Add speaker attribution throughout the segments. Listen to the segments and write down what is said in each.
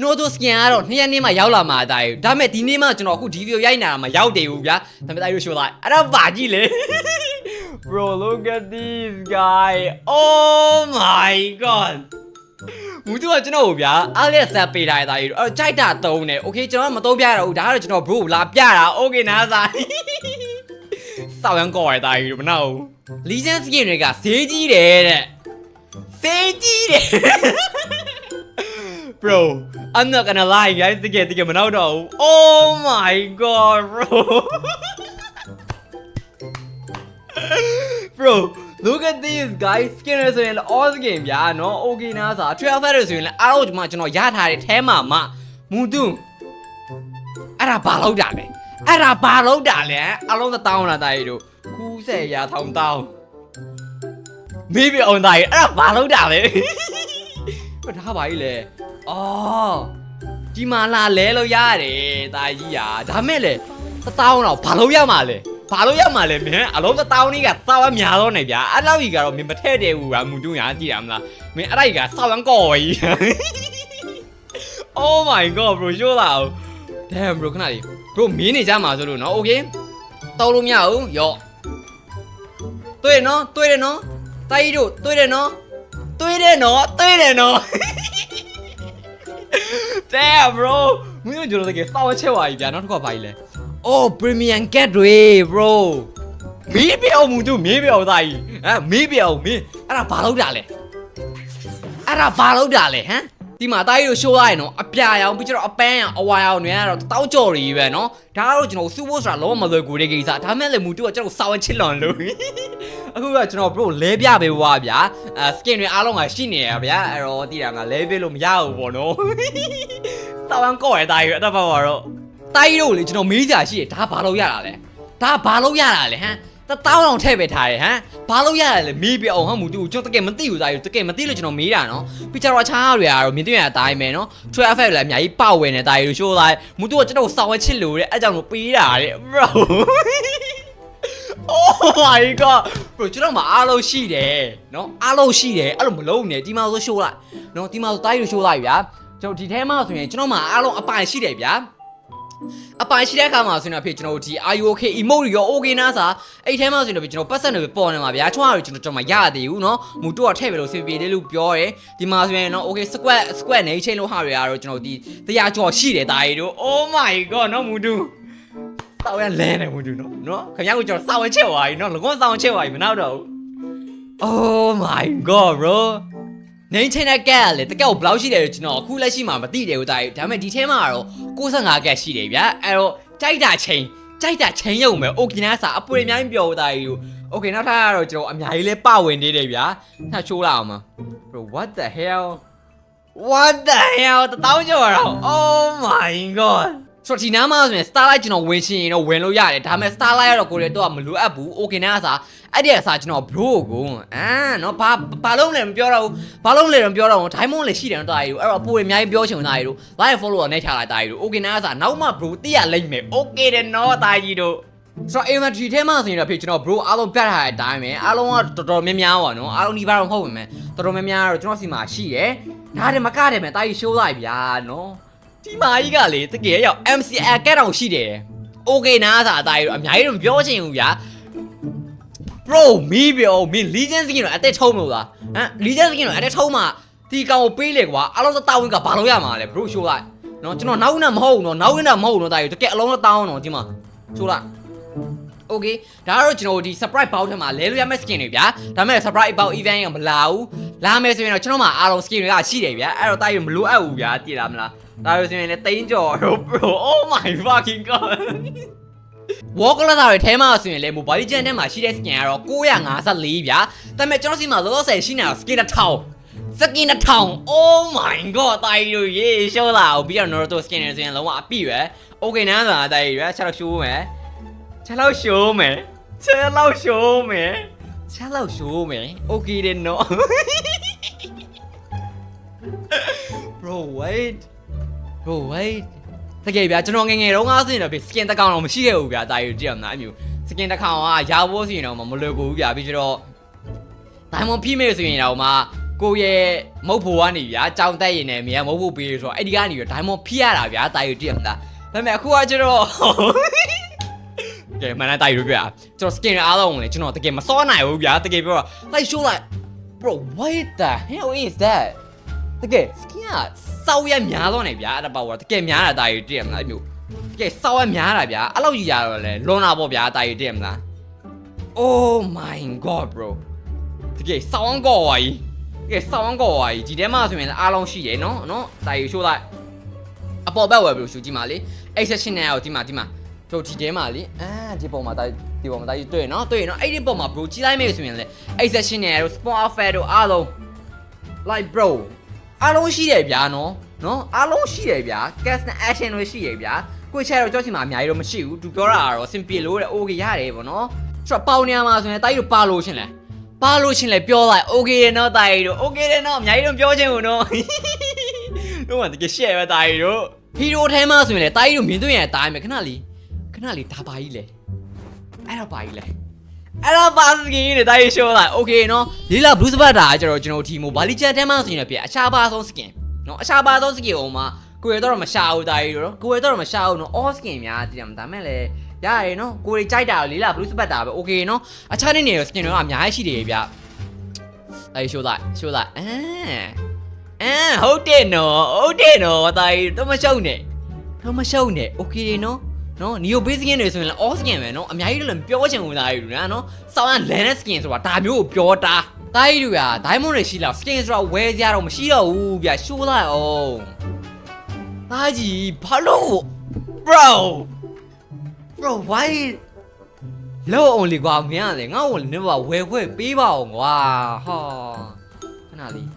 Speaker 1: နိုဒိုစကင်ကတော့နှစ်ရက်နေ့မှရောက်လာမှာတာယူဒါပေမဲ့ဒီနေ့မှကျွန်တော်အခုဒီဗီဒီယိုရိုက်နေတာမှရောက်တယ်ဘူးဗျာဒါပေမဲ့တာယူရှိုးလိုက်အဲ့ဒါဘာကြီးလဲ Bro look at this guy Oh my god မူတူကကျွန်တော်ကိုဗျာအားလက်ဆက်ပေးထားတာယူအဲ့တော့ကြိုက်တာတုံးတယ် Okay ကျွန်တော်ကမတုံးပြရတော့ဘူးဒါကတော့ကျွန်တော် bro လာပြတာ Okay နားစားစောက်ရန်ကော်ရတာယူမနာဘူး Legion skin တွေကဈေးကြီးတယ်တဲ့ဈေးကြီးတယ် Bro I'm not gonna lie guys တကယ်တကယ်မနောက်တော့ဘူး Oh my god bro Bro look at this guys skin ရဆိုရင်လည်း all skin ဗျာနော် okay နားစား12 fat ဆိုရင်လည်းအားလုံးဒီမှာကျွန်တော်ရထားတဲ့အဲမှာမှမူတူအဲ့ဒါဘာလောက်တာလဲအဲ့ဒါဘာလောက်တာလဲအားလုံးသတောင်းလာတာကြီးတို့90ရာထောင်တောင်းမေးပြအောင်တာကြီးအဲ့ဒါဘာလောက်တာလဲဘာဒါပါကြီးလဲ အော်ဒီမှာလာလဲလို့ရတယ်တာကြီးอ่ะဒါမဲ့လေသတောင်းတော့ဘာလို့ရမှာလဲဘာလို့ရမှာလဲမင်းအလုံးသတောင်းလေးကစောက်ရများတော့နေဗျာအဲ့လောက်ကြီးကတော့မင်းမထဲ့တယ်ဘူးကမူတူညာကြည့်ရမလားမင်းအဲ့ဒါကြီးကစောက်ရန်ကော်ကြီး Oh my god bro ရိုးလာအောင် Damn bro ခဏလေး bro မင်းနေကြမှာဆိုလို့နော် okay တောက်လို့မရဘူးရော့တွေ့တယ်နော်တွေ့တယ်နော်တိုက်တို့တွေ့တယ်နော်တွေ့တယ်နော်တွေ့တယ်နော် Damn bro မင်းတို့ကျွန်တော်တကယ်စောက်ချက်ပါကြီးဗျာနောက်တစ်ခါပါကြီးလဲ Oh premium get တွေ bro မီးပြောင်မှုတို့မီးပြောင်သားကြီးဟမ်မီးပြောင်မင်းအဲ့ဒါဘာလုပ်တာလဲအဲ့ဒါဘာလုပ်တာလဲဟမ်ဒီမှာတားရီတို့ရှိုးရရင်နော်အပြာရောင်ပြီးကျတော့အပန်းရောင်အဝါရောင်တွေကတော့တောက်ကြော်တွေပဲနော်ဒါကတော့ကျွန်တော်စူဖို့ဆိုတာလုံးဝမလွယ်ကူတဲ့ကိစ္စဒါမဲ့လေမူတူကကျွန်တော်စာဝင်ချစ်လွန်လို့ အခုကကျွန်တော် bro လဲပြပေးွားဗျာအဲ skin တွေအားလုံးကရှိနေရဗျာအဲ့တော့တည်တာငါလဲပေးလို့မရဘူးပေါ့နော်စာဝင်ကော့ရတာကြီးအဲ့ဒါပါတော့တိုင်းတို့လေကျွန်တော်မေးကြရှိတယ်ဒါဘာလို့ရတာလဲဒါဘာလို့ရတာလဲဟမ်တတောင်းအောင်ထည့်ပေးထားတယ်ဟမ်ဘာလို့ရတာလဲမေးပြအောင်ဟမ်မူတူကျွန်တော်တကယ်မသိဘူးသားကြီးတကယ်မသိလို့ကျွန်တော်မေးတာနော်ပြီးကြတော့အခြားတွေကတော့မြင်တွေ့ရတဲ့အတိုင်းပဲနော် 12F လည်းအများကြီးပောက်ဝင်နေတာကြီးတို့ရှိုးလိုက်မူတူကကျွန်တော်စာဝဲချစ်လို့တဲ့အဲ့ကြောင့်လို့ပေးတာတဲ့ bro Oh my god bro ကျွန်တော်မှာအားလုံးရှိတယ်နော်အားလုံးရှိတယ်အဲ့လိုမလုံးနဲ့ဒီမှာဆိုရှိုးလိုက်နော်ဒီမှာဆိုတိုင်းလို့ရှိုးလိုက်ဗျာကျွန်တော်ဒီထဲမှာဆိုရင်ကျွန်တော်မှာအားလုံးအပိုင်ရှိတယ်ဗျာအပိုင်ရှိတဲ့အခါမှာဆိုရင်အဖေကျွန်တော်ဒီ IOK emote တွေရော okay နာစာအဲ့ထဲမှာဆိုရင်ကျွန်တော်ပတ်စံတွေပေါ်နေမှာဗျာချွားတွေကျွန်တော်ကျွန်တော်မရသေးဘူးနော်မူတော့ထည့်ပဲလို့စီပြေလေးလို့ပြောတယ်ဒီမှာဆိုရင်နော် okay squat squat နေချင်းလို့ဟာတွေကတော့ကျွန်တော်ဒီတရားကျော်ရှိတယ်တာရီတို့ oh my god နော်မူတူ စောက်ရလဲနေမှုတူနော်နော်ခင်ဗျားကကျွန်တော်စောက်ဝဲချက်သွားပြီနော်လကွန်းစောက်ချက်သွားပြီမနောက်တော့ဘူး Oh my god bro နေချင်းတဲ့ကက်လေတကယ်ကိုဘယ်လောက်ရှိတယ်လို့ကျွန်တော်အခုလက်ရှိမှာမသိတယ်ဦးတာကြီးဒါပေမဲ့ဒီထဲမှာကတော့65ကက်ရှိတယ်ဗျာအဲ့တော့ကြိုက်တာချိန်ကြိုက်တာချိန်ရုံပဲโอเคနာစာအပွေအများကြီးပြောဦးတာကြီးโอเคနောက်ထပ်ကတော့ကျွန်တော်အများကြီးလဲပဝင်နေတယ်ဗျာထားချိုးလာအောင်မ bro what the hell what the hell တတောင်းကျော်တော့ oh my god ဆိုတော့ဒီနားမှာဆိုရင် Starlight ကျွန်တော်ဝင်ရှင်ရင်တော့ဝင်လို့ရတယ်ဒါပေမဲ့ Starlight ကတော့ကိုယ်တော့မလိုအပ်ဘူး okay နားအစားအဲ့ဒီအစားကျွန်တော် bro ကိုအာနော်ဘာဘာလုံးလဲမပြောတော့ဘူးဘာလုံးလဲတော့မပြောတော့ဘူး diamond လည်းရှိတယ်နော်တာရီတို့အဲ့တော့ပိုအများကြီးပြောချင်တာရီတို့ live follower နဲ့ချလိုက်တာရီတို့ okay နားအစားနောက်မှ bro သိရလိမ့်မယ် okay တယ်နော်တာရီတို့ဆိုတော့ inventory ထဲမှာဆိုရင်တော့ဖြစ်ကျွန်တော် bro အားလုံးပြတ်ထားတဲ့အတိုင်းပဲအားလုံးကတော်တော်များများပါနော်အားလုံးဒီဘာတော့မဟုတ်ပါမယ်တော်တော်များများတော့ကျွန်တော်စီမှာရှိတယ်ဒါတွေမကတယ်မယ်တာရီ show လိုက်ဗျာနော် ဒီမာကြီးကလေတကယ်ရောက် MCL ကက်တောင်ရှိတယ်။ Okay နားစာအသားကြီးတော့အများကြီးတော့မပြောချင်ဘူးဗျာ။ Bro မီးပြောမင်း Legion skin တော့အသက်ထုံးမလို့လား။ဟမ် Legion skin တော့အသက်ထုံးမှဒီကောင်ကိုပေးလေကွာ။အလုံးစတောင်းဝင်ကဘာလို့ရမှာလဲ Bro show လိုက်။နော်ကျွန်တော်နောက်နဲ့မဟုတ်ဘူးနော်နောက်နဲ့မဟုတ်ဘူးနော်တာကြီးတကယ်အလုံးစတောင်းတော့ဒီမှာ show လိုက်။ Okay ဒါကတော့ကျွန်တော်ဒီ surprise box ထဲမှာလဲလို့ရမယ့် skin တွေဗျာဒါပေမဲ့ surprise box event ကမလာဘူး လာမယ်ဆိုရင်တော့ကျွန်တော်မှာအားလုံး skin တွေကရှိတယ်ဗျာအဲ့တော့တာကြီးမလိုအပ်ဘူးဗျာတည်လားမလားဒါလို့ဆိုရင်လည်းတိန်းကြော်တော့ bro oh my fucking god War Color တွေထဲမှာဆိုရင်လေ Mobile Legends ထဲမှာရှိတဲ့ skin ကတော့954ဗျာဒါပေမဲ့ကျွန်တော်စီမှာလောလောဆယ်ရှိနေတာ skin တစ်ထောင် skin တစ်ထောင် oh my god တာကြီးတို့ရေရှောလာအောင်ပြီးတော့ Naruto skin တွေဆိုရင်လုံးဝအပြည့်ပဲ okay နားသာတာကြီးရွာချက်တော့ရှိုးမယ်ချက်တော့ရှိုးမယ်ချက်တော့ရှိုးမယ် ချက်တော့ရှိုးမယ် okay တယ်နော် bro wait bro wait တကယ်ဗျာကျွန်တော်ငယ်ငယ်တုန်းကဆိုရင်တော့ဗျ skin တစ်ကောင်တော့မရှိခဲ့ဘူးဗျာတာယူကြည့်အောင်လားအမျိုး skin တစ်ကောင်ကရာဖို့ဆိုရင်တော့မလွယ်ကူဘူးဗျာပြီးကျတော့ diamond ဖိမဲ့ဆိုရင်တော့မှကိုရဲ့မုတ်ဖို့ကနေဗျာကြောင်တက်ရင်လည်းအမေကမုတ်ဖို့ပေးလို့ဆိုတော့အဲ့ဒီကနေပြီးဒိုင်မွန်ဖိရတာဗျာတာယူတည်မလားဒါပေမဲ့အခုကကျတော့ ကဲမနက်တာယူပြကျွန်တော် skin အားလုံးလေကျွန်တော်တကယ်မစောနိုင်ဘူးဗျာတကယ်ပြောတာ like show like bro what the hell is that တကယ် skin ကစောက်ရများတော့နေဗျာအဲ့ဒါပေါ့တကယ်များတာတာယူတည်မလားအဲ့မျိုးတကယ်စောက်ရများတာဗျာအဲ့လောက်ကြီးရတော့လေလွန်တာပေါ့ဗျာတာယူတည်မလား oh my god bro တကယ်စောင်းကောဝါကြီးတကယ်စောင်းကောဝါကြီးဒီထဲမှာဆိုရင်အားလုံးရှိတယ်နော်နော်တာယူ show like အပေါ်ဘက်ဝယ်ပြီးရှူကြည့်ပါလေ exceptional ကိုဒီမှာဒီမှာ တို့ဒီထဲမှာလေအာဒီပုံမှာတာဒီပုံမှာတာတွေ့ရနော်တွေ့ရနော်အဲ့ဒီပုံမှာ bro ကြီးလိုက်မယ်ဆိုရင်လေ exceptional တို့ spawn offer တို့အားလုံး like bro အားလုံးရှိတယ်ဗျာနော်နော်အားလုံးရှိတယ်ဗျာ cast and action တွေရှိတယ်ဗျာကိုချဲတော့ကြောက်ချင်မှာအများကြီးတော့မရှိဘူးသူပြောတာကတော့ simple လို့တဲ့ okay ရတယ်ပေါ့နော်ဆိုတော့ပေါင်နေရမှာဆိုရင်တာကြီးတို့ပါလို့ရှင်လဲပါလို့ရှင်လဲပြောလိုက် okay တယ်နော်တာကြီးတို့ okay တယ်နော်အများကြီးတော့ပြောချင်ဘူးနော်တော့မှတကယ်ရှက်ပဲတာကြီးတို့ဟီရိုထဲမှာဆိုရင်လေတာကြီးတို့မြင်တွေ့ရင်တားမယ်ခဏလေး ခဏလေးဒါပါကြီးလေအဲ့တော့ပါကြီးလေအဲ့တော့ပါစကင်းနဲ့တာကြီးရှိုးလိုက်โอเคနော်လေးလာဘလူးစပတ်တာကကျတော့ကျွန်တော်ဒီမိုဘာလီချန်ထဲမှာဆိုရင်လည်းပြအရှာပါဆုံးစကင်နော်အရှာပါဆုံးစကင်အောင်မှာကိုရတော့မရှာဘူးတာကြီးတို့ကိုရတော့မရှာဘူးနော် all skin များတည်တယ်ဒါမဲ့လေရရနော်ကိုရီကြိုက်တာလေးလာဘလူးစပတ်တာပဲโอเคနော်အခြားနေနေစကင်တွေကအများကြီးရှိတယ်ဗျတာကြီးရှိုးလိုက်ရှိုးလိုက်အဲ အမ်ဟုတ်တယ်နော်ဟုတ်တယ်နော်တာကြီးတော့မရှုံနဲ့တော့မရှုံနဲ့โอเคနော်နော်နီယို ဘေးစကင်တွေဆိုရင်လည်း all skin ပဲနော်အများကြီးလည်းပြောချင်ဝင်တာကြီးလူနော်စောင်းရ land skin ဆိုတာဒါမျိုးကိုပြောတာတာကြီးတို့က diamond တွေရှိလောက် skin ဆိုတာဝယ်ကြတော့မရှိတော့ဘူးဗျရှိုးလိုက်အောင်တာကြီးဘာလို့ bro bro why လောအောင်လေကွာမင်းကလေငါ့ကိုလည်းနေပါဝယ်ခွဲပေးပါအောင်ကွာဟာခဏလေး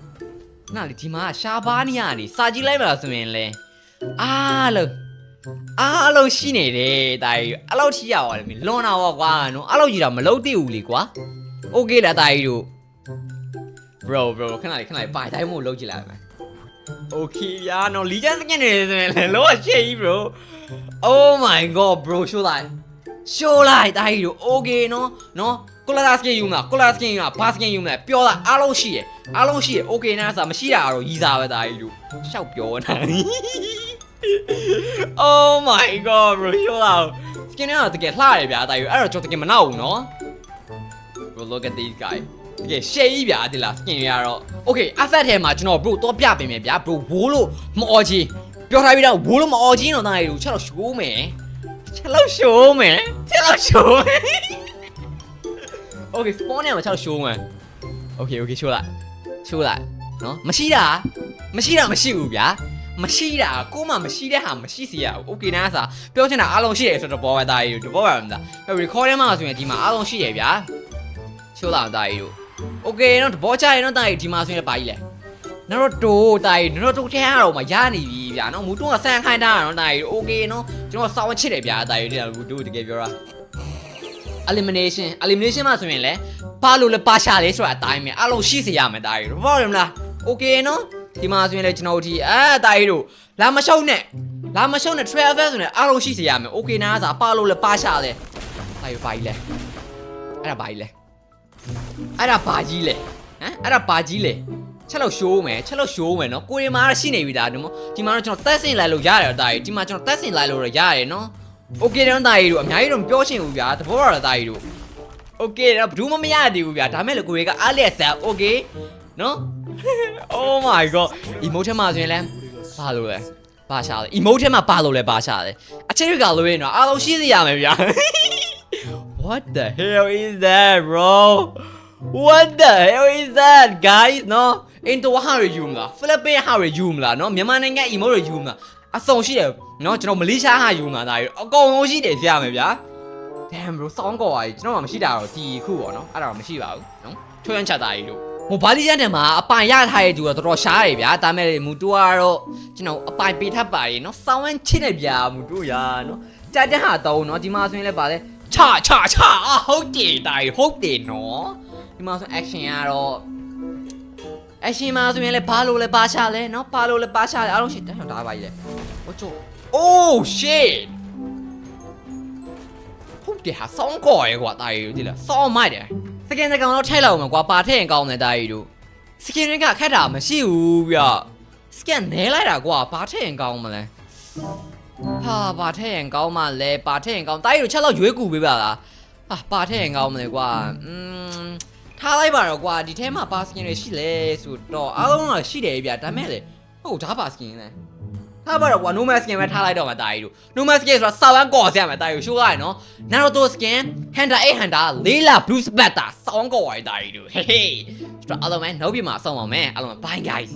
Speaker 1: နာလေဒီမှာရှားပါးနေရနေစာကြည့်လိုက်မလားဆိုရင်လဲအားလုံး အားလုံးရှိနေတယ်တာကြီးအဲ့လောက်ထိရပါလေမင်းလွန်တာပေါ့ကွာနော်အဲ့လောက်ကြီးတော့မလုံးသိဘူးလေကွာโอเคလားတာကြီးတို့ bro bro ခဏလေးခဏလေးပါတိုင်းမို့လုံးကြည့်လိုက်မယ်โอเคဗျာနော်လီဂျန်စကင်နေဆိုရင်လဲလောရှေ့ကြီး bro oh my god bro ရှိုးလိုက်ရှိုးလိုက်တာကြီးတို့โอเคနော်နော်ကိုလာစကင်ယူမလားကိုလာစကင်ယူမလားဘာစကင်ယူမလဲပြောတာအားလုံးရှိရအားလုံးရှိရโอเคနားစာမရှိတာကတော့ရီးစားပဲတာကြီးတို့ရှောက်ပြောနေတာ oh my god bro ရှိုးလိုက်စကင်ကတော့တကယ်လှရဗျာတာကြီးအဲ့တော့ကျွန်တော်တကယ်မနောက်ဘူးနော် bro look at these guy တကယ်ရှေ့ကြီးဗျာဒီလား skin ရတော့ okay asset ထဲမှာကျွန်တော် bro တော့ပြပေးမယ်ဗျာ bro ဝိုးလို့မအော်ချင်းပြောထားပြီးတော့ဝိုးလို့မအော်ချင်းတော့တာကြီးတို့ချက်တော့ရှိုးမယ်ချက်တော့ရှိုးမယ်ချက်တော့ရှိုးမယ် okay spawn နဲ့မှာချက်တော့ရှိုးမယ် okay okay ရှိုးလိုက်ရှိုးလိုက်နော်မရှိတာမရှိတာမရှိဘူးဗျာ မရှိတာကိုမှမရှိတဲ့ဟာမရှိစီရဘူး okay နားစာပြောချင်တာအားလုံးရှိတယ်ဆိုတော့ဘောပဲတာကြီးတို့ဘောပဲမလား record ထဲမှာဆိုရင်ဒီမှာအားလုံးရှိတယ်ဗျာ ချိုးလာတာကြီးတို့โอเคနော်တဘောချရင်တော့တာကြီးဒီမှာဆိုရင်ပါကြီးလဲနော်တော့တာကြီးနော်တော့ထဲရတော့မှရနေပြီဗျာနော်မူတုံးကဆန်ခိုင်းတာနော်တာကြီးโอเคနော်ကျွန်တော်စောင်းချစ်တယ်ဗျာတာကြီးတို့တို့တကယ်ပြောတာ elimination elimination မှာဆိုရင်လဲဘာလို့လဲပါရှာလဲဆိုတာအတိုင်းပဲအလုံးရှိစေရမယ်တာကြီးတို့ဟုတ်တယ်မလားโอเคနော် ဒီမှာဆိုရင်လဲကျွန်တော်တို့ဒီအဲတာကြီးတို့လာမရှုံနဲ့လာမရှုံနဲ့ travel ဆိုရင်အလုံးရှိစေရမယ်โอเคနားစာပါလို့လဲပါရှာလဲတာကြီးပါကြီးလဲအဲ့ဒါပါကြီးလဲ အဲ့ဒါဘာကြီးလဲဟမ်အဲ့ဒါဘာကြီးလဲချက်လို့ရှိုးမယ်ချက်လို့ရှိုးမယ်နော်ကိုရီမာကရှိနေပြီဒါဒီမှာဒီမှာတော့ကျွန်တော်တက်ဆင်လိုက်လို့ရတယ်တာကြီးဒီမှာကျွန်တော်တက်ဆင်လိုက်လို့ရရတယ်နော်โอเคတော့တာကြီးတို့အများကြီးတော့မပြောချင်ဘူးဗျာသဘောရတာတာကြီးတို့โอเคတော့ဘူးမမရသေးဘူးဗျာဒါမဲ့လေကိုရီကအားလက်ဆက်โอเคနော် oh my god emote ထဲမှာဆိုရင်လဲဘာလို့လဲဘာရှာလဲ emote ထဲမှာဘာလို့လဲဘာရှာလဲအချစ်ကလို့ရင်တော့အားလုံးရှိစေရမယ်ဗျာ What the hell is that bro What the hell is that guys နော်အင်တိုဟာရယူမလားဖိလစ်ပင်းဟာရယူမလားနော်မြန်မာနိုင်ငံ emote ရယူမလားအစုံရှိတယ်နော်ကျွန်တော်မလေးရှားဟာယူမလားဒါရအကုန်လုံးရှိတယ်ပြရမယ်ဗျာ Damn bro စောင်းကော်ပါကြီးကျွန်တော်မှမရှိတာတော့ဒီခုပေါ့နော်အဲ့ဒါတော့မရှိပါဘူးနော်ထွန်းချတာကြီးတို့ ဟိုဘာလီကျန်တယ်မှာအပိုင်ရထားတဲ့သူကတော်တော်ရှားတယ်ဗျာဒါမဲ့မူတူကတော့ကျွန်တော်အပိုင်ပေးထပ်ပါရီနော်စောင်းဝမ်းချစ်နေဗျာမူတူရနော်ကြတဲ့ဟာတော့နော်ဒီမှာဆိုရင်လည်းပါလေချချချအာဟုတ်တယ်တာကြီးဟုတ်တယ်နော်ဒီမှာဆို action ကတော့ action မှာဆိုရင်လည်းဘာလို့လဲဘာချလဲနော်ဘာလို့လဲဘာချလဲအားလုံးရှိတယ်ဟောဒါပါကြီးလေဟိုချို Oh shit ဟုတ်တယ်ဟာစောင်းကော်ရဲကွာတာရီတို့ဒီလားစောင်းမိုက်တယ် စကန်စကန်တော့ထိုက်လောက်မှာကွာပါထည့်ရင်ကောင်းတယ်တာရီတို့စကင်ရင်းကခက်တာမရှိဘူးဗျစကန်နဲလိုက်တာကွာဘာထည့်ရင်ကောင်းမလဲဟာဘာထည့်ရင်ကောင်းမလဲဘာထည့်ရင်ကောင်းတိုက်ရချက်တော့ရွေးကူပေးပါလားဟာဘာထည့်ရင်ကောင်းမလဲကွာอืมထားလိုက်ပါတော့ကွာဒီထဲမှာဘာစကင်တွေရှိလဲဆိုတော့အားလုံးကရှိတယ်ဗျဒါမဲ့လေဟုတ်ဒါဘာစကင်လဲ ထားပါတော့ကွာ no mask skin ပဲထားလိုက်တော့မှာတာကြီးတို့ no mask skin ဆိုတာစာဝမ်းကော်စရမှာတာကြီးရှိုးရတယ်နော် Naruto skin Hunter 8 Hunter လေးလာ blue spatter စောင်းကော်ရတာကြီးတို့ဟေးဟေးကျွန်တော်အားလုံးပဲနောက်ပြမှာအဆုံးပါမယ်အားလုံးပဲ bye guys